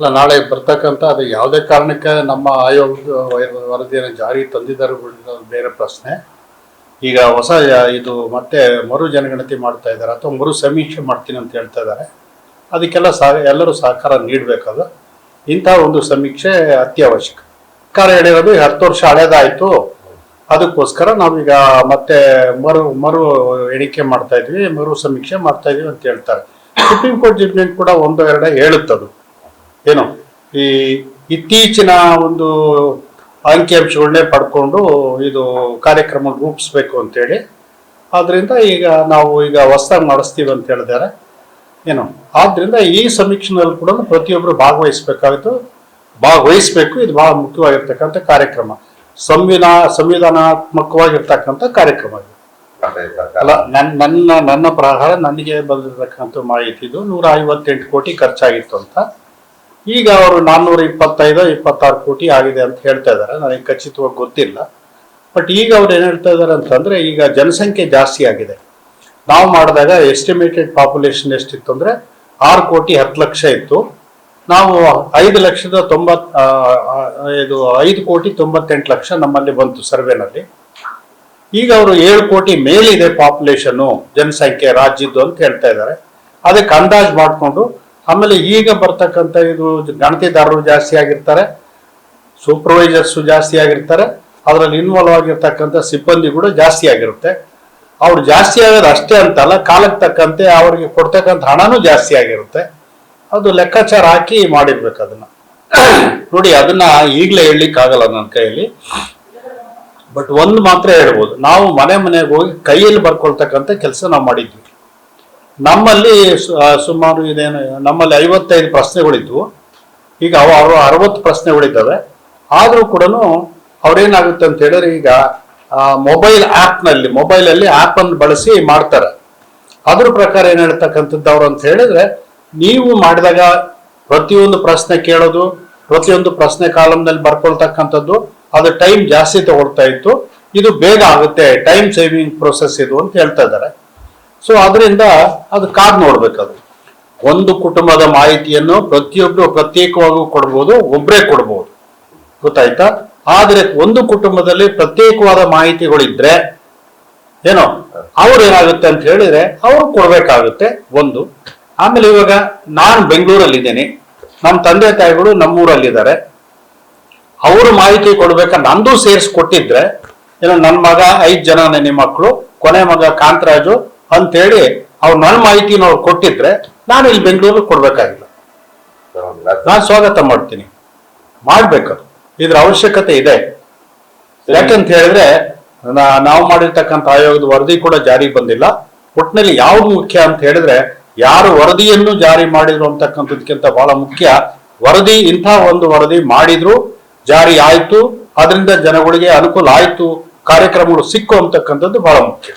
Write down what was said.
ಅಲ್ಲ, ನಾಳೆ ಬರ್ತಕ್ಕಂಥ ಅದು ಯಾವುದೇ ಕಾರಣಕ್ಕೆ ನಮ್ಮ ಆಯೋಗ ವರ- ವರದಿಯನ್ನು ಜಾರಿ ತಂದಿದ್ದಾರೆ ಬೇರೆ ಪ್ರಶ್ನೆ. ಈಗ ಹೊಸ, ಇದು ಮತ್ತೆ ಮರು ಜನಗಣತಿ ಮಾಡ್ತಾ ಇದ್ದಾರೆ, ಅಥವಾ ಮರು ಸಮೀಕ್ಷೆ ಮಾಡ್ತೀನಿ ಅಂತ ಹೇಳ್ತಾ ಇದ್ದಾರೆ. ಅದಕ್ಕೆಲ್ಲ ಸಹ, ಎಲ್ಲರೂ ಸಹಕಾರ ನೀಡಬೇಕದು. ಇಂಥ ಒಂದು ಸಮೀಕ್ಷೆ ಅತ್ಯವಶ್ಯಕ. ಸರ್ಕಾರ ಹೇಳಿರೋದು ಹತ್ತು ವರ್ಷ ಹಳೇದಾಯಿತು. ಅದಕ್ಕೋಸ್ಕರ ನಾವೀಗ ಮತ್ತೆ ಮರು ಮರು ಎಣಿಕೆ ಮಾಡ್ತಾ ಇದ್ವಿ, ಮರು ಸಮೀಕ್ಷೆ ಮಾಡ್ತಾ ಇದ್ವಿ ಅಂತ ಹೇಳ್ತಾರೆ. ಸುಪ್ರೀಂ ಕೋರ್ಟ್ ಜಡ್ಜ್ಮೆಂಟ್ ಕೂಡ ಒಂದು, ಎರಡೇ ಹೇಳುತ್ತದು. ಏನು ಈ ಇತ್ತೀಚಿನ ಒಂದು ಅಂಕಿಅಂಶಗಳನ್ನೇ ಪಡ್ಕೊಂಡು ಇದು ಕಾರ್ಯಕ್ರಮ ರೂಪಿಸ್ಬೇಕು ಅಂತೇಳಿ. ಆದ್ರಿಂದ ಈಗ ನಾವು ಈಗ ಹೊಸದಾಗಿ ಮಾಡಿಸ್ತೀವಿ ಅಂತ ಹೇಳಿದ್ದಾರೆ. ಏನು ಆದ್ರಿಂದ ಈ ಸಮೀಕ್ಷೆನಲ್ಲಿ ಕೂಡ ಪ್ರತಿಯೊಬ್ಬರು ಭಾಗವಹಿಸಬೇಕಾಗಿತ್ತು. ಭಾಗವಹಿಸ್ಬೇಕು ಇದು ಬಹಳ ಮುಖ್ಯವಾಗಿರ್ತಕ್ಕಂಥ ಕಾರ್ಯಕ್ರಮ. ಸಂವಿಧಾನ ಸಂವಿಧಾನಾತ್ಮಕವಾಗಿರ್ತಕ್ಕಂಥ ಕಾರ್ಯಕ್ರಮ ಇದು. ಅಲ್ಲ ನನ್ನ ನನ್ನ ನನ್ನ ಪ್ರಕಾರ ನನಗೆ ಬಂದಿರತಕ್ಕಂಥ ಮಾಹಿತಿ ಇದು ನೂರ ಐವತ್ತೆಂಟು ಕೋಟಿ ಖರ್ಚಾಗಿತ್ತು ಅಂತ. ಈಗ ಅವರು ನಾನ್ನೂರ ಇಪ್ಪತ್ತೈದು ಇಪ್ಪತ್ತಾರು ಕೋಟಿ ಆಗಿದೆ ಅಂತ ಹೇಳ್ತಾ ಇದ್ದಾರೆ. ನನಗೆ ಖಚಿತವಾಗಿ ಗೊತ್ತಿಲ್ಲ. ಬಟ್ ಈಗ ಅವ್ರು ಏನು ಹೇಳ್ತಾ ಇದ್ದಾರೆ ಅಂತಂದ್ರೆ, ಈಗ ಜನಸಂಖ್ಯೆ ಜಾಸ್ತಿ ಆಗಿದೆ. ನಾವು ಮಾಡಿದಾಗ ಎಸ್ಟಿಮೇಟೆಡ್ ಪಾಪ್ಯುಲೇಷನ್ ಎಷ್ಟಿತ್ತು ಅಂದ್ರೆ, ಆರು ಕೋಟಿ ಹತ್ತು ಲಕ್ಷ ಇತ್ತು. ನಾವು ಐದು ಲಕ್ಷದ ತೊಂಬತ್ ಇದು ಐದು ಕೋಟಿ ತೊಂಬತ್ತೆಂಟು ಲಕ್ಷ ನಮ್ಮಲ್ಲಿ ಬಂತು ಸರ್ವೆನಲ್ಲಿ. ಈಗ ಅವರು ಏಳು ಕೋಟಿ ಮೇಲಿದೆ ಪಾಪ್ಯುಲೇಷನ್ ಜನಸಂಖ್ಯೆ, ರಾಜ್ಯದ್ದು ಅಂತ ಹೇಳ್ತಾ ಇದ್ದಾರೆ. ಅದಕ್ಕೆ ಅಂದಾಜು ಮಾಡಿಕೊಂಡು ಆಮೇಲೆ ಈಗ ಬರ್ತಕ್ಕಂಥ ಇದು ಗಣತಿದಾರರು ಜಾಸ್ತಿ ಆಗಿರ್ತಾರೆ ಸೂಪರ್ವೈಸರ್ಸು ಜಾಸ್ತಿ ಆಗಿರ್ತಾರೆ, ಅದರಲ್ಲಿ ಇನ್ವಾಲ್ವ್ ಆಗಿರ್ತಕ್ಕಂಥ ಸಿಬ್ಬಂದಿ ಕೂಡ ಜಾಸ್ತಿ ಆಗಿರುತ್ತೆ. ಅವ್ರು ಜಾಸ್ತಿ ಆಗೋದು ಅಷ್ಟೇ ಅಂತಲ್ಲ, ಕಾಲಕ್ಕೆ ತಕ್ಕಂತೆ ಅವರಿಗೆ ಕೊಡ್ತಕ್ಕಂಥ ಹಣನೂ ಜಾಸ್ತಿ ಆಗಿರುತ್ತೆ. ಅದು ಲೆಕ್ಕಾಚಾರ ಹಾಕಿ ಮಾಡಿರ್ಬೇಕು ಅದನ್ನ. ನೋಡಿ, ಅದನ್ನ ಈಗಲೇ ಹೇಳಲಿಕ್ಕೆ ಆಗಲ್ಲ ನನ್ನ ಕೈಯಲ್ಲಿ. ಬಟ್ ಒಂದು ಮಾತ್ರ ಹೇಳ್ಬೋದು, ನಾವು ಮನೆ ಮನೆಗೆ ಹೋಗಿ ಕೈಯಲ್ಲಿ ಬರ್ಕೊಳ್ತಕ್ಕಂಥ ಕೆಲಸ ನಾವು ಮಾಡಿದ್ವಿ. ನಮ್ಮಲ್ಲಿ ಸುಮಾರು ಇದೇನು, ನಮ್ಮಲ್ಲಿ ಐವತ್ತೈದು ಪ್ರಶ್ನೆಗಳಿದ್ವು. ಈಗ ಅವ ಅವರು ಅರವತ್ತು ಪ್ರಶ್ನೆಗಳಿದ್ದಾವೆ. ಆದರೂ ಕೂಡ ಅವ್ರೇನಾಗುತ್ತೆ ಅಂತ ಹೇಳಿದ್ರೆ ಈಗ ಮೊಬೈಲ್ ಆ್ಯಪ್ನಲ್ಲಿ ಮೊಬೈಲಲ್ಲಿ ಆ್ಯಪನ್ನು ಬಳಸಿ ಮಾಡ್ತಾರೆ. ಅದ್ರ ಪ್ರಕಾರ ಏನು ಹೇಳ್ತಕ್ಕಂಥದ್ದು ಅವರು ಅಂತ ಹೇಳಿದ್ರೆ, ನೀವು ಮಾಡಿದಾಗ ಪ್ರತಿಯೊಂದು ಪ್ರಶ್ನೆ ಕೇಳೋದು, ಪ್ರತಿಯೊಂದು ಪ್ರಶ್ನೆ ಕಾಲಮ್ನಲ್ಲಿ ಬರ್ಕೊಳ್ತಕ್ಕಂಥದ್ದು, ಅದು ಟೈಮ್ ಜಾಸ್ತಿ ತಗೊಳ್ತಾ ಇತ್ತು. ಇದು ಬೇಗ ಆಗುತ್ತೆ, ಟೈಮ್ ಸೇವಿಂಗ್ ಪ್ರೊಸೆಸ್ ಇದು ಅಂತ ಹೇಳ್ತಾ ಇದ್ದಾರೆ. ಸೊ ಅದರಿಂದ ಅದು ಕಾದ್ ನೋಡ್ಬೇಕದು. ಒಂದು ಕುಟುಂಬದ ಮಾಹಿತಿಯನ್ನು ಪ್ರತಿಯೊಬ್ಬರು ಪ್ರತ್ಯೇಕವಾಗೂ ಕೊಡ್ಬೋದು ಒಬ್ಬರೇ ಕೊಡ್ಬೋದು. ಗೊತ್ತಾಯ್ತಾ? ಆದರೆ ಒಂದು ಕುಟುಂಬದಲ್ಲಿ ಪ್ರತ್ಯೇಕವಾದ ಮಾಹಿತಿಗಳಿದ್ರೆ ಏನೋ ಅವ್ರು ಏನಾಗುತ್ತೆ ಅಂತ ಹೇಳಿದ್ರೆ ಅವ್ರು ಕೊಡ್ಬೇಕಾಗುತ್ತೆ ಒಂದು. ಆಮೇಲೆ ಇವಾಗ ನಾನು ಬೆಂಗಳೂರಲ್ಲಿ ಇದ್ದೀನಿ ನಮ್ಮ ತಂದೆ ತಾಯಿಗಳು ನಮ್ಮೂರಲ್ಲಿದ್ದಾರೆ. ಅವರು ಮಾಹಿತಿ ಕೊಡ್ಬೇಕಾ ನಂದು ಸೇರಿಸ್ಕೊಟ್ಟಿದ್ರೆ ಏನೋ ನನ್ನ ಮಗ ಐದು ಜನ ನಿಮ್ಮ ಮಕ್ಕಳು, ಕೊನೆ ಮಗ ಕಾಂತರಾಜು ಅಂತೇಳಿ ಅವ್ರು ನನ್ನ ಮಾಹಿತಿನ ಅವ್ರು ಕೊಟ್ಟಿದ್ರೆ ನಾನು ಇಲ್ಲಿ ಬೆಂಗಳೂರಿಗೆ ಕೊಡ್ಬೇಕಾಗಿಲ್ಲ. ನಾನು ಸ್ವಾಗತ ಮಾಡ್ತೀನಿ. ಮಾಡ್ಬೇಕದು. ಇದ್ರ ಅವಶ್ಯಕತೆ ಇದೆ. ಯಾಕಂತ ಹೇಳಿದ್ರೆ ನಾವು ಮಾಡಿರ್ತಕ್ಕಂಥ ಆಯೋಗದ ವರದಿ ಕೂಡ ಜಾರಿಗೆ ಬಂದಿಲ್ಲ. ಒಟ್ಟಿನಲ್ಲಿ ಯಾವ್ದು ಮುಖ್ಯ ಅಂತ ಹೇಳಿದ್ರೆ ಯಾರು ವರದಿಯನ್ನು ಜಾರಿ ಮಾಡಿದ್ರು ಅಂತಕ್ಕಂಥದ್ಕಿಂತ ಬಹಳ ಮುಖ್ಯ. ವರದಿ ಇಂಥ ಒಂದು ವರದಿ ಮಾಡಿದ್ರು ಜಾರಿ ಆಯ್ತು. ಅದರಿಂದ ಜನಗಳಿಗೆ ಅನುಕೂಲ ಆಯ್ತು. ಕಾರ್ಯಕ್ರಮಗಳು ಸಿಕ್ಕು ಅಂತಕ್ಕಂಥದ್ದು ಬಹಳ ಮುಖ್ಯ.